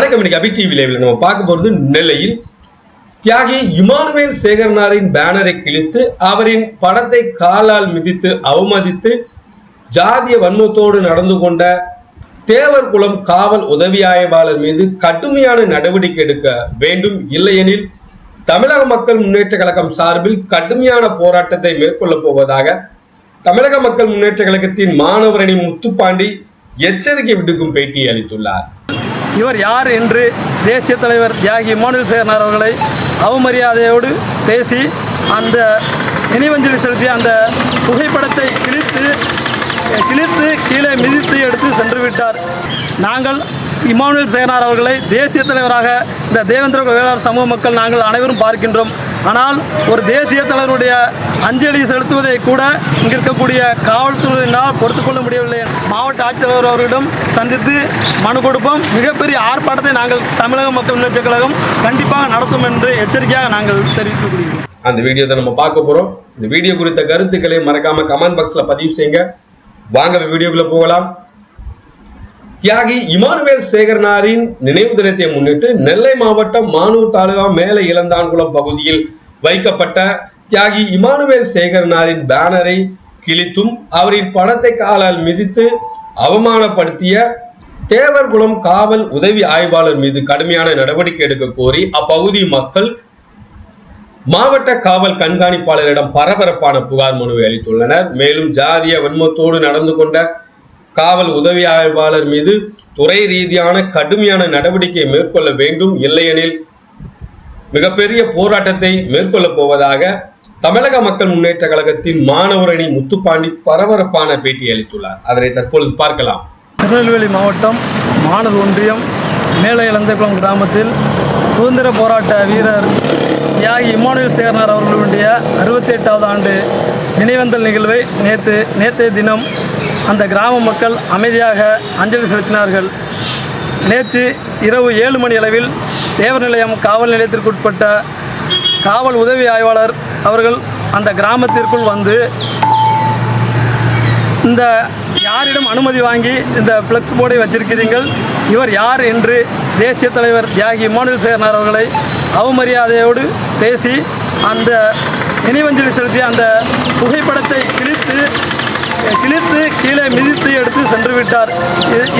வணக்கம். இன்னைக்கு அபி டிவி லைவ்ல நம்ம பார்க்க போறது நெல்லையில் தியாகி இமானுவேல் சேகர்னாரின் பேனரை கிழித்து அவரின் படத்தை காலால் மிதித்து அவமதித்து ஜாதிய வன்மத்தோடு நடந்து கொண்ட தேவர் குளம் காவல் உதவி ஆய்வாளர் மீது கடுமையான நடவடிக்கை எடுக்க வேண்டும் இல்லையெனில் தமிழக மக்கள் முன்னேற்ற கழகம் சார்பில் கடுமையான போராட்டத்தை மேற்கொள்ளப் போவதாக தமிழக மக்கள் முன்னேற்ற கழகத்தின் மாணவரணி முத்துப்பாண்டி எச்சரிக்கை விடுக்கும் பேட்டி அளித்துள்ளார். இவர் யார் என்று தேசிய தலைவர் தியாகி இமானுவேல் சேகரனார் அவர்களை அவமரியாதையோடு பேசி அந்த நினைவஞ்சலி செலுத்திய அந்த புகைப்படத்தை கிழித்து கிழித்து கீழே மிதித்து எடுத்து சென்று விட்டார். நாங்கள் இமானுவேல் சேனார் அவர்களை தேசிய தலைவராக இந்த தேவேந்திர வேளாண் வேளாளர் சமூக மக்கள் நாங்கள் அனைவரும் பார்க்கின்றோம். ஆனால் ஒரு தேசிய தலைவருடைய அஞ்சலி செலுத்துவதை கூட இங்கே இருக்கக்கூடிய காவல்துறையினால் பொறுத்துக்கொள்ள முடியவில்லை மாவட்ட ஆட்சித்தலைவர் அவர்களிடம் சந்தித்து மனு கொடுப்போம். மிகப்பெரிய ஆர்ப்பாட்டத்தை நாங்கள் தமிழக மக்கள் முன்னேற்ற கழகம் கண்டிப்பாக நடத்தும் என்று எச்சரிக்கையாக நாங்கள் தெரிவித்துக் கொள்கிறோம். அந்த வீடியோ தான் நம்ம பார்க்க போகிறோம் இந்த வீடியோ குறித்த கருத்துக்களை மறக்காமல் கமெண்ட் பாக்ஸில் பதிவு செய்யுங்க. வாங்க வீடியோக்குள்ளே போகலாம். தியாகி இமானுவேல் சேகரனாரின் நினைவு தினத்தை முன்னிட்டு நெல்லை மாவட்டம் மானூர் தாலுகா மேலே இளந்தான்குளம் பகுதியில் வைக்கப்பட்ட தியாகி இமானுவேல் சேகரனாரின் பேனரை கிழித்தும் அவரின் படத்தை காலால் மிதித்து அவமானப்படுத்திய தேவர்குளம் காவல் உதவி ஆய்வாளர் மீது கடுமையான நடவடிக்கை எடுக்க கோரி அப்பகுதி மக்கள் மாவட்ட காவல் கண்காணிப்பாளரிடம் பரபரப்பான புகார் மனுவை அளித்துள்ளனர். மேலும் ஜாதிய வன்மத்தோடு நடந்து கொண்ட காவல் உதவி ஆய்வாளர் மீது துறை ரீதியான கடுமையான நடவடிக்கை மேற்கொள்ள வேண்டும் இல்லையெனில் மிகப்பெரிய போராட்டத்தை மேற்கொள்ளப் போவதாக தமிழக மக்கள் முன்னேற்ற கழகத்தின் மாணவரணி முத்துப்பாண்டி பரபரப்பான பேட்டி அளித்துள்ளார். அதனை தற்பொழுது பார்க்கலாம். திருநெல்வேலி மாவட்டம் மாணவர் ஒன்றியம் மேல இளந்தகுளம் கிராமத்தில் சுதந்திர போராட்ட வீரர் தியாகி இமானுவேல் சேகர்னார் அவர்களுடைய அறுபத்தி எட்டாவது ஆண்டு நினைவந்தல் நிகழ்வை நேற்று நேற்றைய தினம் அந்த கிராம மக்கள் அமைதியாக அஞ்சலி செலுத்தினார்கள். நேற்று இரவு ஏழு மணி அளவில் தேவர் நிலையம் காவல் நிலையத்திற்குட்பட்ட காவல் உதவி ஆய்வாளர் அவர்கள் அந்த கிராமத்திற்குள் வந்து இந்த யாரிடம் அனுமதி வாங்கி இந்த ஃப்ளெக்ஸ் போர்டை வச்சிருக்கிறீர்கள் இவர் யார் என்று தேசிய தலைவர் தியாகி மோனில் சேர்னார் அவர்களை அவமரியாதையோடு பேசி அந்த நினைவஞ்சலி செலுத்திய அந்த புகைப்படத்தை கிழித்து கிழித்து கீழே மிதித்து எடுத்து சென்று விட்டார்.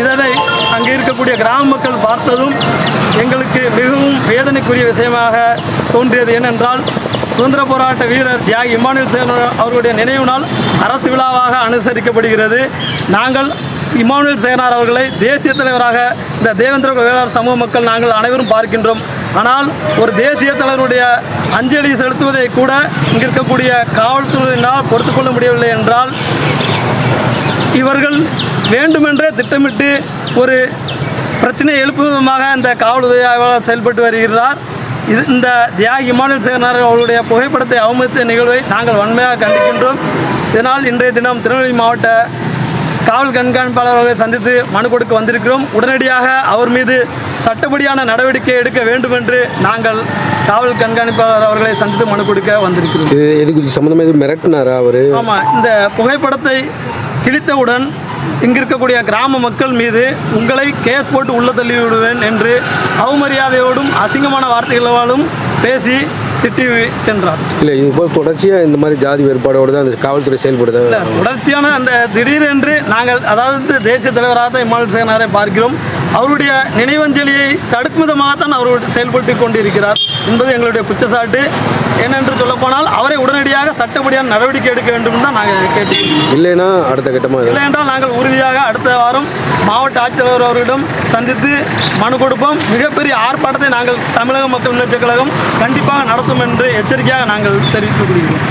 இதனை அங்கே இருக்கக்கூடிய கிராம மக்கள் பார்த்ததும் எங்களுக்கு மிகவும் வேதனைக்குரிய விஷயமாக தோன்றியது. ஏனென்றால் சுதந்திர போராட்ட வீரர் தியாகி இமானுவேல் சேகர் அவர்களுடைய நினைவு நாள் அரசு விழாவாக அனுசரிக்கப்படுகிறது. நாங்கள் இமானுவேல் சேகனார் அவர்களை தேசிய தலைவராக இந்த தேவேந்திர வேளாண் சமூக மக்கள் நாங்கள் அனைவரும் பார்க்கின்றோம். ஆனால் ஒரு தேசிய தலைவருடைய அஞ்சலி செலுத்துவதை கூட இங்கு இருக்கக்கூடிய காவல்துறையினால் பொறுத்துக்கொள்ள முடியவில்லை என்றால் இவர்கள் வேண்டுமென்றே திட்டமிட்டு ஒரு பிரச்சனையை எழுப்பும் விதமாக இந்த காவல் உதவி ஆய்வாளர் செயல்பட்டு வருகிறார். இது இந்த தியாகி இமானுவேல் சேகரனார் அவர்களுடைய புகைப்படத்தை அவமதித்த நிகழ்வை நாங்கள் வன்மையாக கண்டிக்கின்றோம். இதனால் இன்றைய தினம் திருநெல்வேலி மாவட்ட காவல் கண்காணிப்பாளர் அவர்களை சந்தித்து மனு கொடுக்க வந்திருக்கிறோம். உடனடியாக அவர் மீது சட்டப்படியான நடவடிக்கை எடுக்க வேண்டும் என்று நாங்கள் காவல் கண்காணிப்பாளர் அவர்களை சந்தித்து மனு கொடுக்க வந்திருக்கிறோம். இது சம்மந்தமாக எதுவும் மிரட்டினாரா அவர்? ஆமாம் இந்த புகைப்படத்தை கிழித்தவுடன் இங்கு இருக்கக்கூடிய கிராம மக்கள் மீது உங்களை கேஸ் போட்டு உள்ள தள்ளி விடுவேன் என்று அவமரியாதையோடும் அசிங்கமான வார்த்தைகளாலும் பேசி திட்டி சென்றார். இல்லை இது போல் தொடர்ச்சியாக இந்த மாதிரி ஜாதி வேறுபாடோடு தான் அந்த காவல்துறை செயல்படுது. தொடர்ச்சியான அந்த திடீரென்று நாங்கள் அதாவது தேசிய தலைவராக தான் இமானுவேல் சேகனாரை பார்க்கிறோம். அவருடைய நினைவஞ்சலியை தடுக்கும் விதமாகத்தான் அவர் செயல்பட்டு கொண்டிருக்கிறார் என்பது எங்களுடைய குற்றச்சாட்டு. ஏனென்று சொல்லப்போனால் அவரை உடனடியாக சட்டப்படியான நடவடிக்கை எடுக்க வேண்டும் தான் நாங்கள் கேட்டுக்கிறோம் இல்லைன்னா அடுத்த கட்டமாக இல்லை என்றால் நாங்கள் உறுதியாக அடுத்த வாரம் மாவட்ட ஆட்சித்தலைவர் அவர்களிடம் சந்தித்து மனு கொடுப்போம். மிகப்பெரிய ஆர்ப்பாட்டத்தை நாங்கள் தமிழக மக்கள் முன்னேற்ற கழகம் கண்டிப்பாக நடத்தும் என்று எச்சரிக்கையாக நாங்கள் தெரிவித்துக் கொள்கிறோம்.